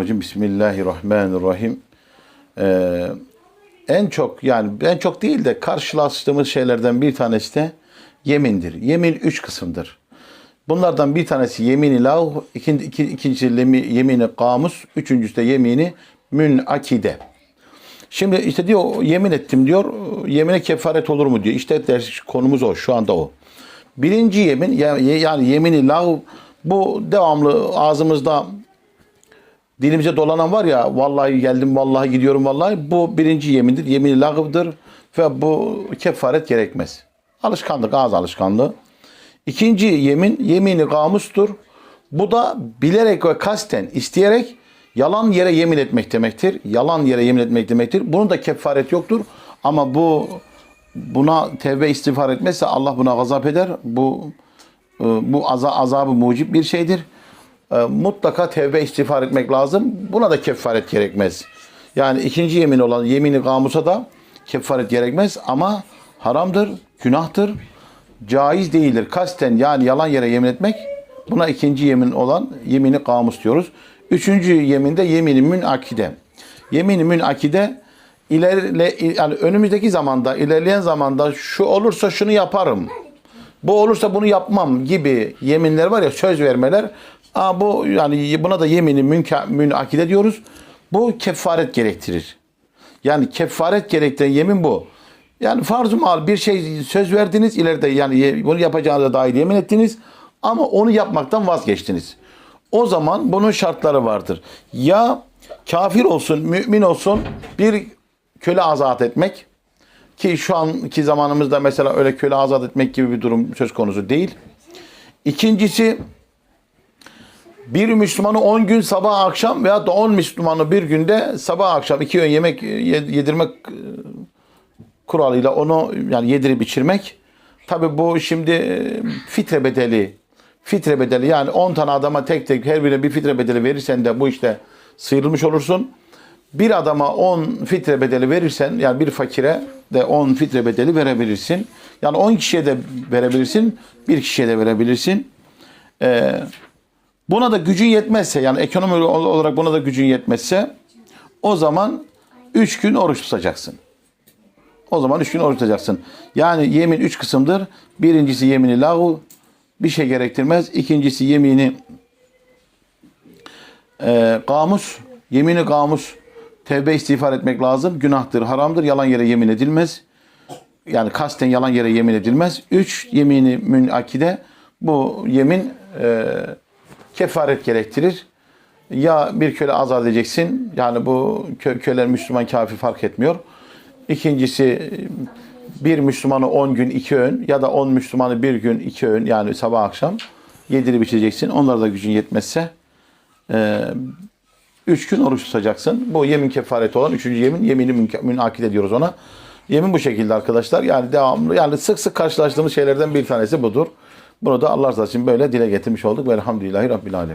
Hocam Bismillahirrahmanirrahim. Ee, en çok yani en çok değil de karşılaştığımız şeylerden bir tanesi de yemindir. Yemin üç kısımdır. Bunlardan bir tanesi yemini lav, ikinci, iki, ikincisi lemi- yemini kamus, üçüncüsü de yemini münakide. Şimdi işte diyor yemin ettim diyor. Yemine kefaret olur mu diyor. İşte ders konumuz o. Şu anda o. Birinci yemin ya- yani yemini lav bu devamlı ağzımızda dilimize dolanan var ya vallahi geldim vallahi gidiyorum vallahi bu birinci yemindir. Yemini lağıvdır ve bu kefaret gerekmez. Alışkanlık ağız alışkanlığı. İkinci yemin yemini gamustur. Bu da bilerek ve kasten isteyerek yalan yere yemin etmek demektir. Yalan yere yemin etmek demektir. Bunun da kefaret yoktur. Ama bu buna tevbe istiğfar etmezse Allah buna gazap eder. Bu e, bu aza, azabı mucip bir şeydir. E, Mutlaka tevbe istiğfar etmek lazım. Buna da kefaret gerekmez. Yani ikinci yemin olan yemini gamusa da kefaret gerekmez ama haramdır, günahtır, caiz değildir. Kasten yani yalan yere yemin etmek buna ikinci yemin olan yemini gamus diyoruz. Üçüncü yeminde yemini münakide. Yemini münakide ilerle yani önümüzdeki zamanda ilerleyen zamanda şu olursa şunu yaparım. Bu olursa bunu yapmam gibi yeminler var ya söz vermeler. Aa, bu yani buna da yemini münka, münakide diyoruz. Bu kefaret gerektirir. Yani kefaret gerektiren yemin bu. Yani farz-ı mal bir şey söz verdiniz ileride yani bunu yapacağınıza dair yemin ettiniz ama onu yapmaktan vazgeçtiniz. O zaman bunun şartları vardır. Ya kafir olsun, mümin olsun bir köle azat etmek ki şu anki zamanımızda mesela öyle köle azat etmek gibi bir durum söz konusu değil. İkincisi bir Müslümanı 10 gün sabah akşam veya da 10 Müslümanı bir günde sabah akşam iki öğün yemek yedirmek e, kuralıyla onu yani yedirip içirmek. Tabi bu şimdi e, fitre bedeli fitre bedeli yani 10 tane adama tek tek her birine bir fitre bedeli verirsen de bu işte sıyrılmış olursun. Bir adama 10 fitre bedeli verirsen yani bir fakire de 10 fitre bedeli verebilirsin. Yani 10 kişiye de verebilirsin, bir kişiye de verebilirsin. Ee, buna da gücün yetmezse yani ekonomi olarak buna da gücün yetmezse o zaman 3 gün oruç tutacaksın. O zaman 3 gün oruç tutacaksın. Yani yemin 3 kısımdır. Birincisi yemini lahu bir şey gerektirmez. İkincisi yemini e, kamus, yemini kamus tevbe istiğfar etmek lazım. Günahtır, haramdır. Yalan yere yemin edilmez. Yani kasten yalan yere yemin edilmez. Üç, yemini münakide. Bu yemin e, kefaret gerektirir. Ya bir köle azat edeceksin. Yani bu kö köle Müslüman kafir fark etmiyor. İkincisi bir Müslümanı 10 gün iki öğün ya da 10 Müslümanı bir gün iki öğün yani sabah akşam yedirip içeceksin. Onlara da gücün yetmezse e, üç gün oruç tutacaksın. Bu yemin kefareti olan üçüncü yemin yemini münke- münakide diyoruz ona. Yemin bu şekilde arkadaşlar. Yani devamlı yani sık sık karşılaştığımız şeylerden bir tanesi budur. Bunu da Allah razı olsun böyle dile getirmiş olduk. Velhamdülillahi Rabbil Alemin.